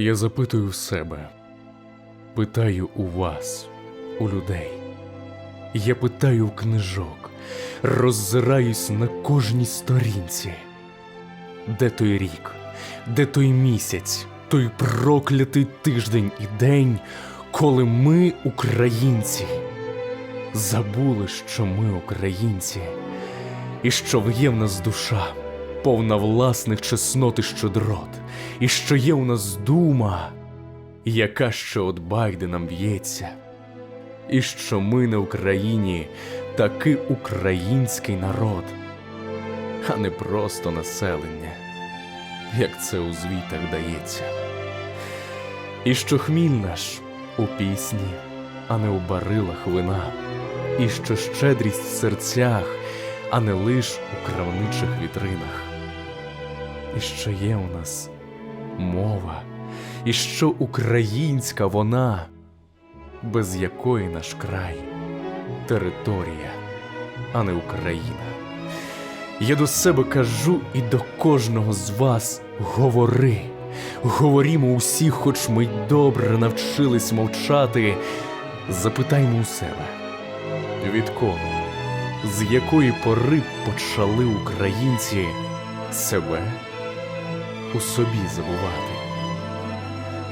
Я запитую в себе, питаю у вас, у людей. Я питаю в книжок, роззираюсь на кожній сторінці. Де той рік, де той місяць, той проклятий тиждень і день, коли ми, українці, забули, що ми українці, і що є в нас душа, повна власних чеснот і щедрот, і що є у нас дума, яка що от байди б'ється, і що ми на Україні таки український народ, а не просто населення, як це у звітах дається. І що хміль наш у пісні, а не у барилах вина, і що щедрість в серцях, а не лиш у кравничих вітринах. І що є у нас мова, і що українська вона, без якої наш край територія, а не Україна. Я до себе кажу і до кожного з вас говори. Говорімо усі, хоч ми добре навчились мовчати. Запитаймо у себе, відколи, з якої пори почали українці себе у собі забувати.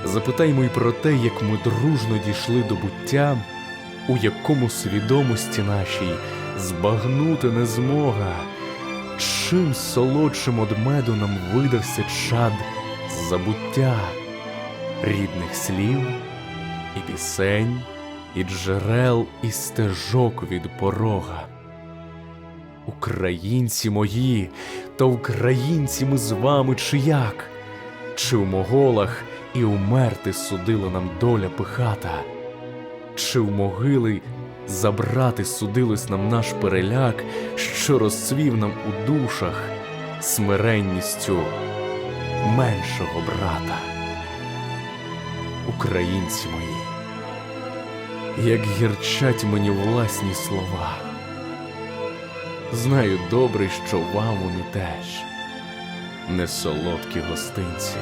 Запитаймо й про те, як ми дружно дійшли до буття, у якому свідомості нашій збагнути не змога, чим солодшим од меду нам видався чад забуття рідних слів і пісень, і джерел, і стежок від порога. Українці мої, та українці ми з вами чи як? Чи в моголах і умерти судила нам доля пихата? Чи в могили забрати судилось нам наш переляк, що розцвів нам у душах смиренністю меншого брата? Українці мої, як гірчать мені власні слова. Знаю добре, що вам вони теж не солодкі гостинці.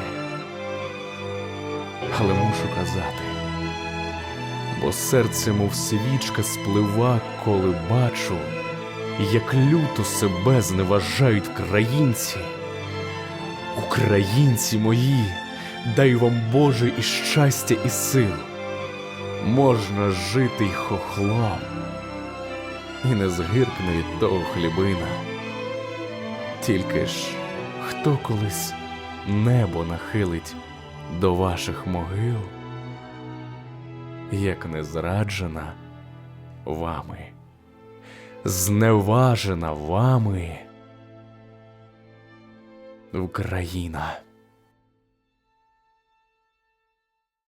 Але мушу казати, бо серце, мов свічка, сплива, коли бачу, як люто себе зневажають країнці. Українці мої, дай вам Боже і щастя, і сил. Можна жити й хохлом, і не згиркне від того хлібина. Тільки ж хто колись небо нахилить до ваших могил, як не зраджена вами, зневажена вами Україна.